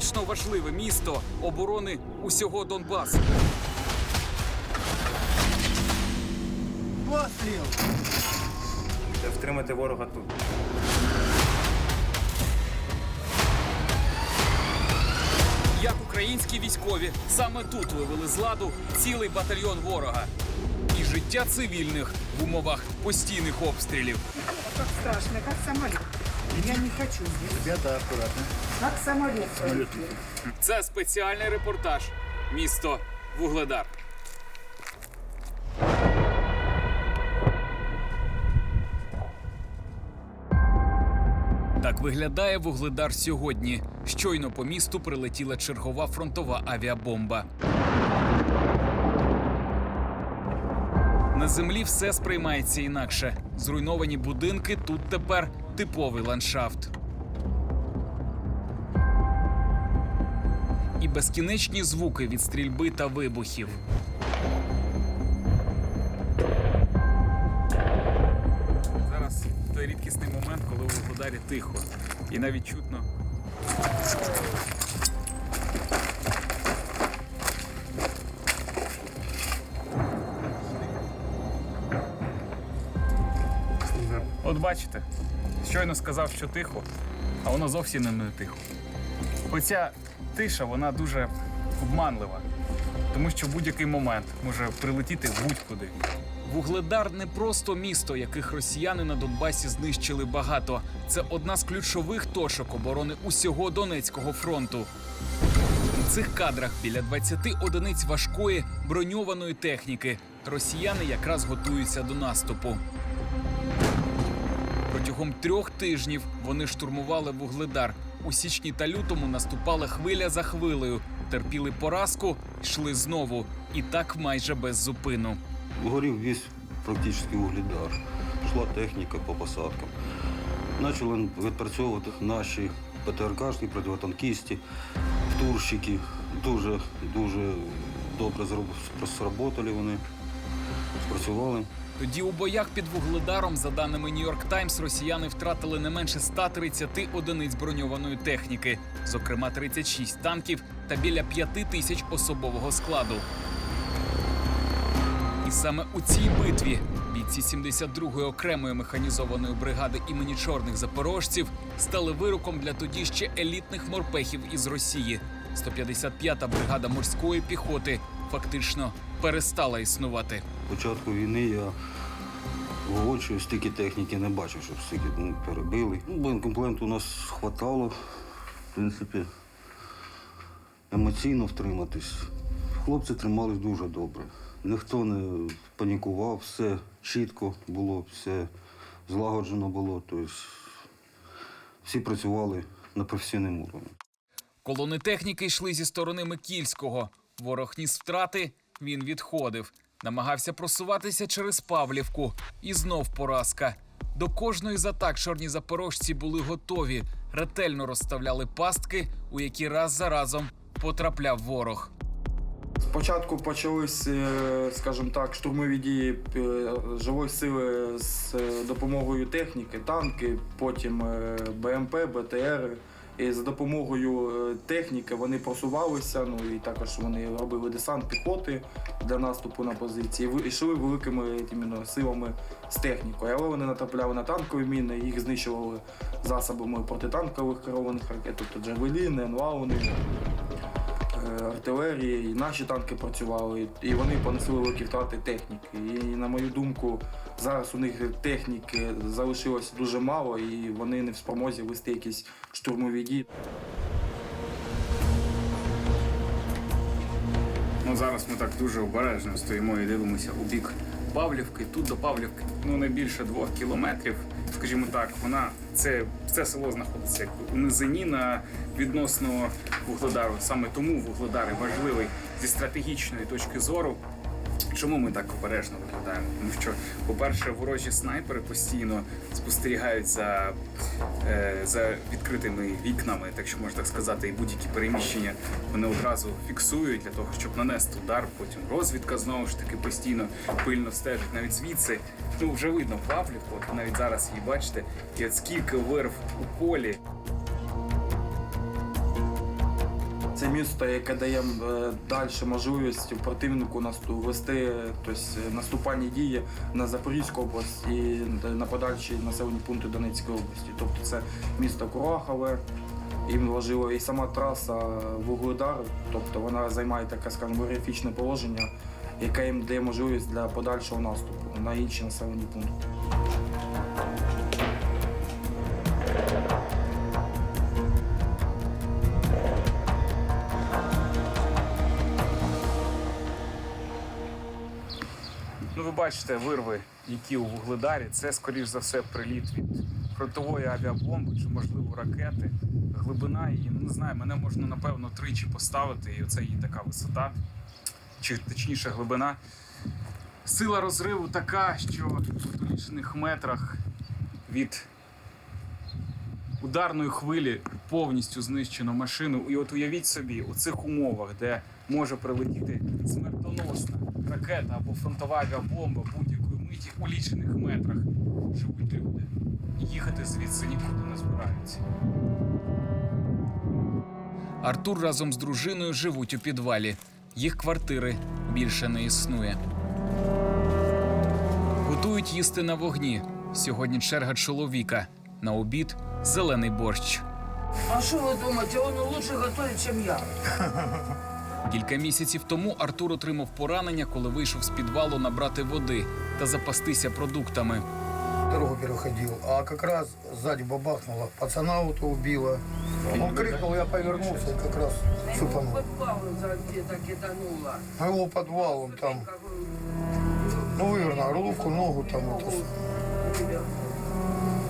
стратегічно важливе місто оборони усього Донбасу. Постріл! Втримати ворога тут. Як українські військові саме тут вивели з ладу цілий батальйон ворога і життя цивільних в умовах постійних обстрілів. Как страшно, как самолет. Я не хочу здесь. Ребята, аккуратно. Как самолет. пролетел. Це спеціальний репортаж. Місто Вугледар. Так виглядає Вугледар сьогодні. Щойно по місту прилетіла чергова фронтова авіабомба. На землі все сприймається інакше. Зруйновані будинки тут тепер типовий ландшафт. і безкінечні звуки від стрільби та вибухів. Зараз той рідкісний момент, коли у Вугледарі тихо. І навіть чутно. Бачите, щойно сказав, що тихо, а воно зовсім не тихо. Оця тиша, вона дуже обманлива, тому що будь-який момент може прилетіти будь-куди. Вугледар не просто місто, яких росіяни на Донбасі знищили багато. Це одна з ключових точок оборони усього Донецького фронту. У цих кадрах біля 20 одиниць важкої броньованої техніки. Росіяни якраз готуються до наступу. Протягом трьох тижнів вони штурмували вугледар. У січні та лютому наступали хвиля за хвилею, терпіли поразку, йшли знову. І так майже без зупину. Горів весь практично угледар. Йшла техніка по посадкам. Почали відпрацьовувати наші ПТРКшні, противотанкісти, втурщики. Дуже, дуже добре сработали вони, спрацювали. Тоді у боях під вугледаром, за даними Нью-Йорк Таймс, росіяни втратили не менше 130 одиниць броньованої техніки, зокрема 36 танків та біля 5 тисяч особового складу. І саме у цій битві бійці 72-ї окремої механізованої бригади імені чорних запорожців стали вироком для тоді ще елітних морпехів із Росії. 155-та бригада морської піхоти фактично перестала існувати. Початку війни я воочию стільки техніки не бачив, щоб стільки ну, перебили. Ну, Боєкомплекту у нас хватало, в принципі, емоційно втриматись. Хлопці тримались дуже добре. Ніхто не панікував, все чітко було, все злагоджено було. Тобто всі працювали на професійному уровні. Колони техніки йшли зі сторони Микільського. Ворог ніс втрати, він відходив. Намагався просуватися через Павлівку. І знов поразка. До кожної з атак чорні запорожці були готові, ретельно розставляли пастки, у які раз за разом потрапляв ворог. Спочатку почались, е, скажімо так, штурмові дії е, живої сили з е, допомогою техніки, танки, потім БМП, БТР. І за допомогою е, техніки вони просувалися, ну і також вони робили десант піхоти для наступу на позиції. Ви- Йшли великими іменно, силами з технікою. Але вони натрапляли на танкові міни, їх знищували засобами протитанкових керованих ракет, тобто джавеліни, енлауни артилерії, і наші танки працювали, і вони понесли великі втрати техніки. І на мою думку, зараз у них техніки залишилось дуже мало, і вони не в спромозі вести якісь штурмові дії. Ну зараз ми так дуже обережно стоїмо і дивимося у бік Павлівки. Тут до Павлівки ну не більше двох кілометрів. Скажімо так, вона це, це село знаходиться у низині на відносно вугледару. Саме тому вугледар важливий зі стратегічної точки зору. Чому ми так обережно виглядаємо? Тому що, по-перше, ворожі снайпери постійно спостерігають за, е, за відкритими вікнами, так що можна так сказати, і будь-які переміщення вони одразу фіксують для того, щоб нанести удар. Потім розвідка знову ж таки постійно пильно стежить. Навіть звідси ну вже видно Павлівку, от навіть зараз її бачите, і от скільки вирв у полі. Це місто, яке дає е, далі можливість противнику вести тобто, наступальні дії на Запорізьку область і на подальші населені пункти Донецької області. Тобто це місто Курахове, їм важливо і сама траса Вугледар, тобто вона займає таке, скажімо, географічне положення, яке їм дає можливість для подальшого наступу на інші населені пункти. Бачите вирви, які у Вугледарі. Це, скоріш за все, приліт від фронтової авіабомби чи, можливо, ракети. Глибина її, ну не знаю, мене можна напевно тричі поставити, і оце її така висота, чи точніше глибина. Сила розриву така, що у лічених метрах від ударної хвилі повністю знищено машину. І от уявіть собі, у цих умовах, де може прилетіти смертоносна ракета або фронтова авіабомба будь-якої миті у лічених метрах живуть люди. І їхати звідси нікуди не збираються. Артур разом з дружиною живуть у підвалі. Їх квартири більше не існує. Готують їсти на вогні. Сьогодні черга чоловіка. На обід зелений борщ. А что вы думаете, он лучше готовит, чем я? Кілька місяців тому Артур отримав поранення, коли вийшов з підвалу набрати води та запастися продуктами. дорогу переходил, а как раз сзади бабахнуло, пацана вот убило. Он крикнул, я повернулся и как раз цепанул. Подпал где-то кидануло. А его подвал, он там, ну, вывернул руку, ногу там, это,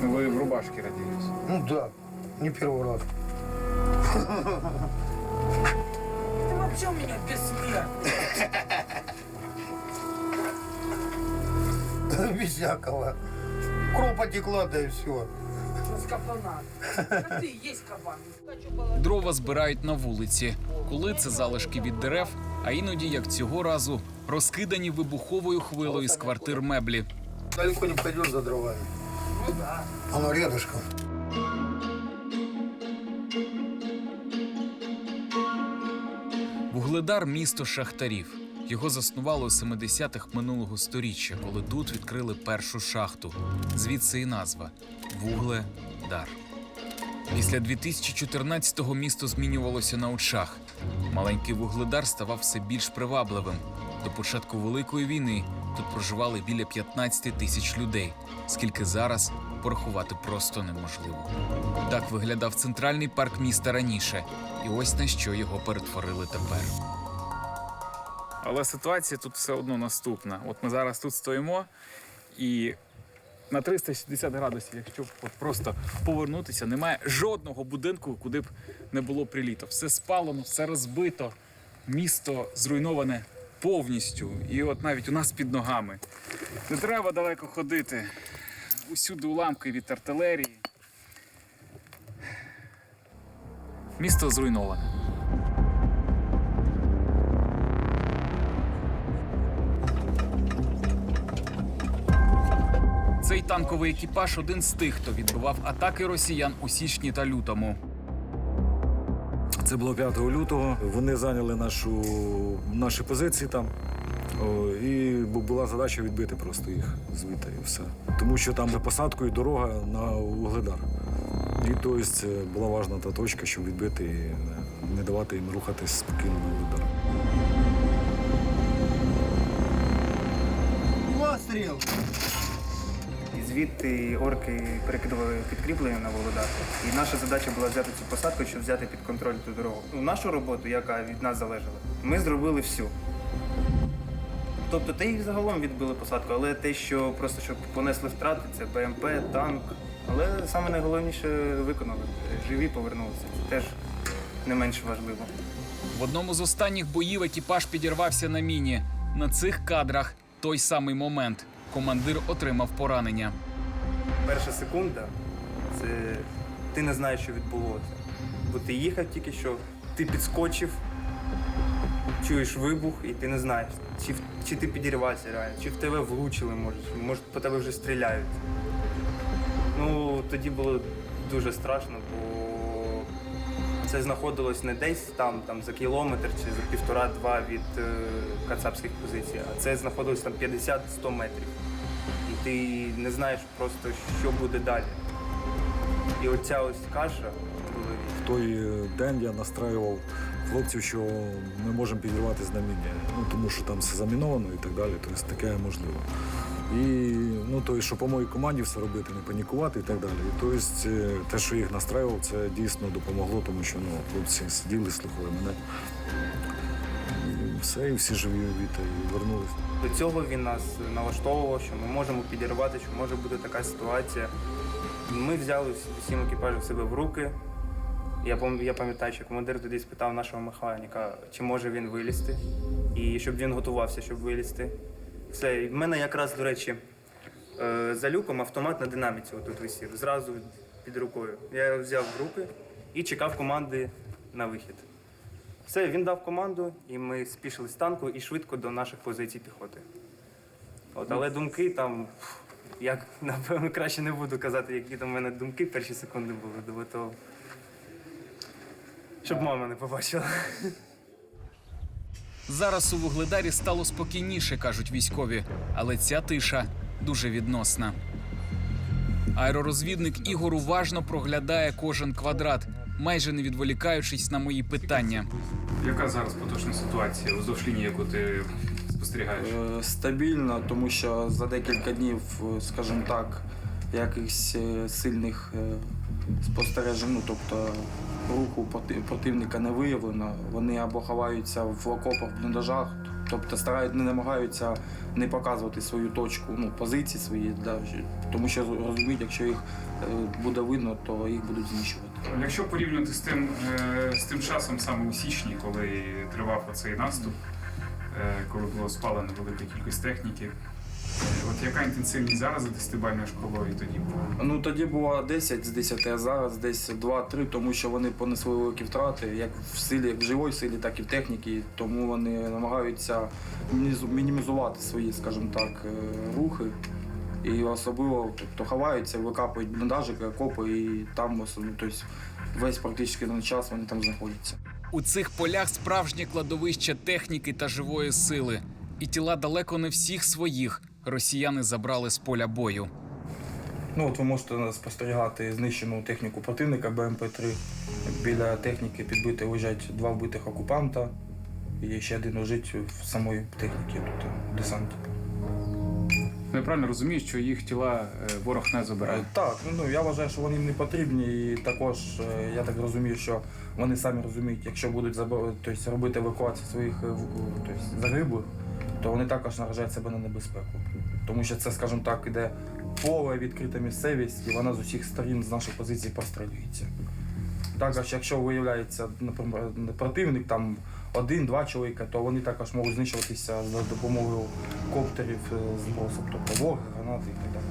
с- Ви в рубашці родились. ну да, не первый раз. Ты вообще у меня бессмертный. Без всякого. Кровь потекла, да и все. С кабана. А ты есть кабан. Хочу баланс. Дрова збирають на вулиці. Коли це залишки від дерев, а іноді, як цього разу, розкидані вибуховою хвилою з квартир меблі. Далеко не пойдешь за дровами. Оно рядышком. Вугледар місто шахтарів. Його заснували у 70-х минулого сторіччя, коли тут відкрили першу шахту. Звідси і назва Вугледар. Після 2014-го місто змінювалося на очах. Маленький вугледар ставав все більш привабливим. До початку Великої війни тут проживали біля 15 тисяч людей, скільки зараз порахувати просто неможливо. Так виглядав центральний парк міста раніше, і ось на що його перетворили тепер. Але ситуація тут все одно наступна. От ми зараз тут стоїмо, і на 360 градусів, якщо просто повернутися, немає жодного будинку, куди б не було приліту. Все спалено, все розбито, місто зруйноване повністю. І от навіть у нас під ногами. Не треба далеко ходити. Усюди уламки від артилерії. Місто зруйноване. Цей танковий екіпаж один з тих, хто відбивав атаки росіян у січні та лютому. Це було 5 лютого. Вони зайняли нашу, наші позиції там. О, і була задача відбити просто їх звідти і все. Тому що там за посадкою дорога на Угледар. І тобто була важна та точка, щоб відбити і не- давати їм рухатись спокійно на Угледар. І звідти орки перекидували підкріплення на Володар. І наша задача була взяти цю посадку, щоб взяти під контроль ту дорогу. Ну, Нашу роботу, яка від нас залежала, ми зробили всю. Тобто те їх загалом відбили посадку, але те, що просто щоб понесли втрати, це БМП, танк. Але саме найголовніше виконали. Живі повернулися. Це теж не менш важливо. В одному з останніх боїв екіпаж підірвався на міні. На цих кадрах той самий момент. Командир отримав поранення. Перша секунда це ти не знаєш, що відбулося. Бо ти їхав тільки що, ти підскочив, чуєш вибух, і ти не знаєш, чи, чи ти підірвався реально, чи в тебе влучили, може, може по тебе вже стріляють. Ну, тоді було дуже страшно, бо Це знаходилось не десь там, там за кілометр чи за півтора-два від е, кацапських позицій, а це знаходилось там 50-100 метрів. Ти не знаєш просто, що буде далі. І оця ось каша в. В той е, день я настраював хлопців, що ми можемо підірватися на міні, ну, тому що там все заміновано і так далі, тобто таке можливо. І ну, то, що по моїй команді все робити, не панікувати і так далі. Тобто, те, що їх настраював, це дійсно допомогло, тому що ну, хлопці сиділи, слухали мене. Все, і всі живі віта і вернулись. До цього він нас налаштовував, що ми можемо підірвати, що може бути така ситуація. Ми взяли всім екіпажем себе в руки. Я я пам'ятаю, що командир тоді спитав нашого механіка, чи може він вилізти, і щоб він готувався, щоб вилізти. Все, і в мене якраз, до речі, е, за люком автомат на динаміці отут висів, зразу під рукою. Я його взяв в руки і чекав команди на вихід. Все, він дав команду, і ми спішили з танку і швидко до наших позицій піхоти. От, але думки там, як напевно краще не буду казати, які там в мене думки перші секунди були до того. Щоб мама не побачила. Зараз у Вугледарі стало спокійніше, кажуть військові, але ця тиша дуже відносна. Аеророзвідник Ігор уважно проглядає кожен квадрат, майже не відволікаючись на мої питання. Яка зараз поточна ситуація уздовж лінії, яку ти спостерігаєш? Е, Стабільно, тому що за декілька днів, е, скажімо так, якихось е, сильних спостережень, ну тобто руху проти- противника не виявлено. Вони або ховаються в окопах, в бліндажах, тобто старають, не намагаються не показувати свою точку, ну, позиції свої, да, тому що розуміють, якщо їх буде видно, то їх будуть знищувати. Якщо порівнювати з тим, е, з тим часом саме у січні, коли тривав оцей наступ, е, коли було спалено велика кількість техніки, е, от яка інтенсивність зараз за десятибальною школою тоді була? Ну тоді було 10 з 10, а зараз десь 2-3, тому що вони понесли великі втрати, як в силі, як в живій силі, так і в техніці. Тому вони намагаються мінімізувати свої, скажімо так, рухи. І особливо тобто, ховаються, викапують бліндажики, окопи, і там ну, тобто, весь практично на час вони там знаходяться. У цих полях справжнє кладовище техніки та живої сили. І тіла далеко не всіх своїх росіяни забрали з поля бою. Ну от ви можете спостерігати знищену техніку противника БМП-3. Біля техніки підбити лежать два вбитих окупанта. І ще один лежить в самої техніці, тут в десанті. Я правильно розумію, що їх тіла е, ворог не забирає. Е, Так, ну я вважаю, що вони їм не потрібні, і також е, я так розумію, що вони самі розуміють, якщо будуть тобто, робити евакуацію своїх тобто, загиблих, то вони також наражають себе на небезпеку. Тому що це, скажімо так, іде поле, відкрита місцевість, і вона з усіх сторін з наших позицій прострілюється. Також, якщо виявляється наприклад, противник, там один-два чоловіка, то вони також можуть знищуватися за допомогою коптерів е, з тобто вог, гранати і так далі.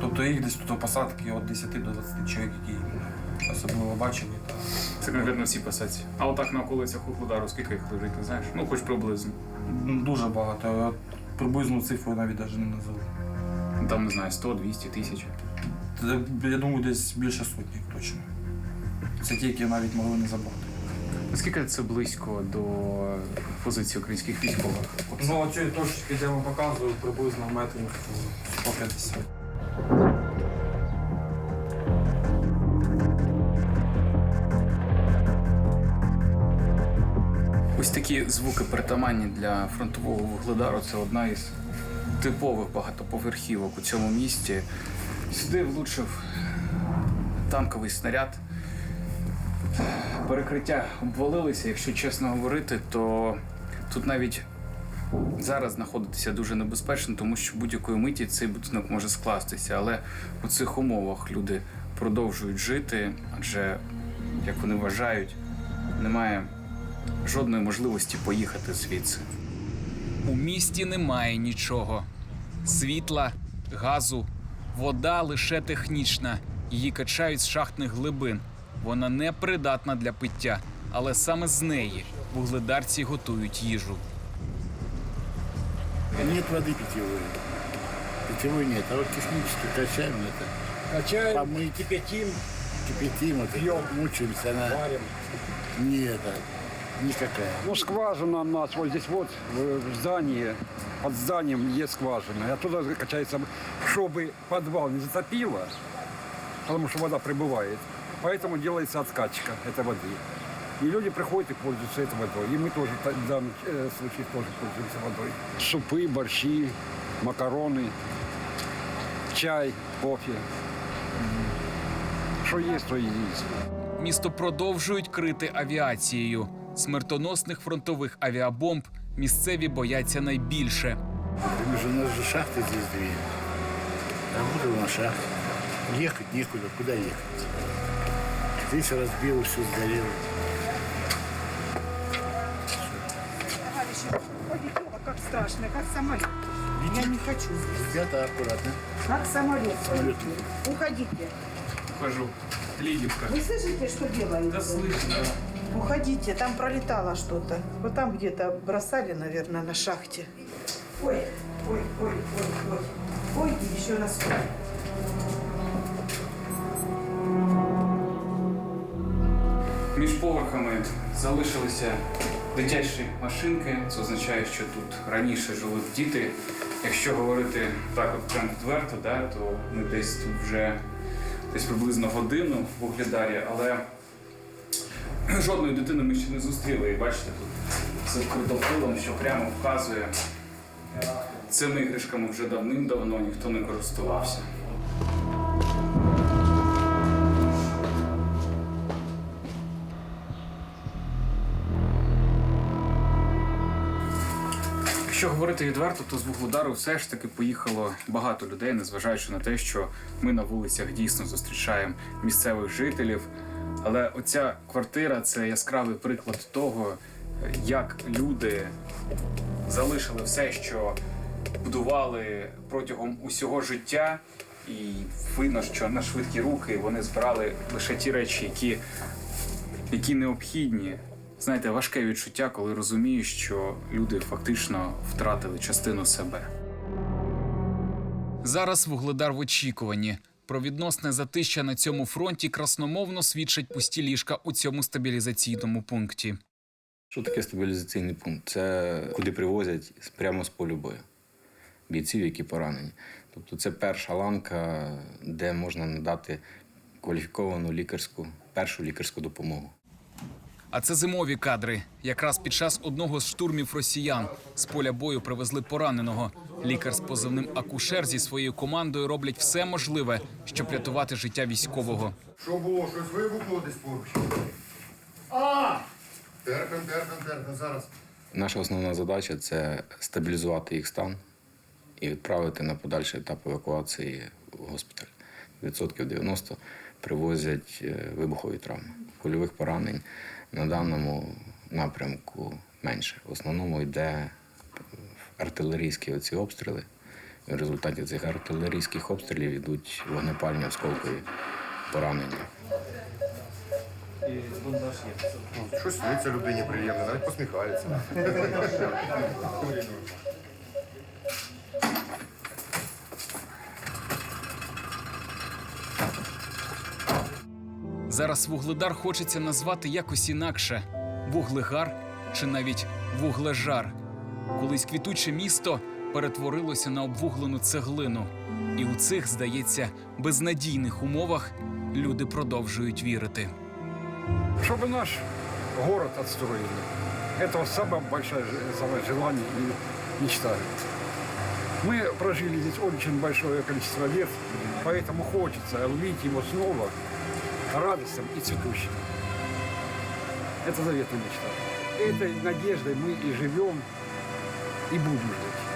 Тобто їх десь тут посадки від 10 до 20 чоловік, які особливо бачили. Та... Це конкретно всі посадці. А отак на околицях удару, скільки їх лежить, не знаєш? Ну, хоч приблизно. Дуже багато. Я Приблизну цифру навіть навіть не назову. Там, не знаю, 100, 200 тисяч. Я думаю, десь більше сотні точно. Це ті, які навіть могли не забрати. Наскільки це близько до позиції українських військових? Ну, оцієї точки, де я вам показую, приблизно метрів 150. Ось такі звуки притаманні для фронтового вугледару. Це одна із типових багатоповерхівок у цьому місті. Сюди влучив танковий снаряд. Перекриття обвалилися, якщо чесно говорити, то тут навіть зараз знаходитися дуже небезпечно, тому що будь-якої миті цей будинок може скластися. Але у цих умовах люди продовжують жити, адже, як вони вважають, немає жодної можливості поїхати звідси. У місті немає нічого: світла, газу, вода лише технічна. Її качають з шахтних глибин. Вона не придатна для пиття, але саме з неї вугледарці готують їжу. Нет воды питьевой. Питьевой нет, а вот технически качаем это. Качаем. мы кипятим. Кипятим, это, мучаемся, она Нет, никакая. Ну, скважина у нас вот здесь вот, в в здании, под зданием есть скважина. И оттуда качается, чтобы подвал не затопило, потому что вода прибывает. Поэтому делается откачка этой воды. И люди приходят и пользуются этой водой. И мы тоже та- в данном э, случае тоже пользуемся водой. Супы, борщи, макароны, чай, кофе. Что есть, то и есть. Місто продовжують крити авіацією. Смертоносних фронтових авіабомб місцеві бояться найбільше. Мы же, у нас же шахты здесь две. Работал на шахте. Ехать некуда, куда ехать? Здесь разбило, все сгорело. А как страшно, как самолет. Я не хочу. Ребята, аккуратно. Как самолет. Самолет. Уходите. Ухожу. Лідівка. Вы слышите, что делают? Та слышно. Уходите, там пролетало что-то. Вот там где-то бросали, наверное, на шахте. Ой, ой, ой, ой, ой. Ой, и еще раз. ой. Поверхами залишилися дитячі машинки. Це означає, що тут раніше жили діти. Якщо говорити так, от прям відверто, да, то ми десь тут вже десь приблизно годину в Угледарі, але жодної дитини ми ще не зустріли. І бачите, тут це крутофилом, що прямо вказує. Цими іграшками вже давним-давно ніхто не користувався. Якщо говорити відверто, то з Вугледару все ж таки поїхало багато людей, незважаючи на те, що ми на вулицях дійсно зустрічаємо місцевих жителів. Але оця квартира це яскравий приклад того, як люди залишили все, що будували протягом усього життя, і видно, що на швидкі руки вони збирали лише ті речі, які які необхідні. Знаєте, важке відчуття, коли розумієш, що люди фактично втратили частину себе. Зараз вугледар в очікуванні. Про відносне затища на цьому фронті красномовно свідчать пусті ліжка у цьому стабілізаційному пункті. Що таке стабілізаційний пункт? Це куди привозять прямо з полю бою бійців, які поранені. Тобто це перша ланка, де можна надати кваліфіковану лікарську, першу лікарську допомогу. А це зимові кадри. Якраз під час одного з штурмів росіян з поля бою привезли пораненого. Лікар з позивним акушер зі своєю командою роблять все можливе, щоб рятувати життя військового. Що було? Щось вибухнуло десь поруч? А! Терпим, терпим, терпим. Зараз. Наша основна задача це стабілізувати їх стан і відправити на подальший етап евакуації в госпіталь. Відсотків 90 привозять е, вибухові травми. Кульових поранень на даному напрямку менше. В основному йде артилерійські оці обстріли. І в результаті цих артилерійських обстрілів йдуть вогнепальні осколкові поранення. Щось сниться людині приємно, навіть посміхається. Зараз вугледар хочеться назвати якось інакше: вуглегар чи навіть вуглежар. Колись квітуче місто перетворилося на обвуглену цеглину. І у цих, здається, безнадійних умовах люди продовжують вірити. Чтобы наш город отстроили. Это самое большое же- самое желание и мечта. Мы прожили здесь очень большое количество лет, поэтому хочется увидеть его снова радостным и цветущим. Это заветная мечта. Этой надеждой мы и живем, и будем жить.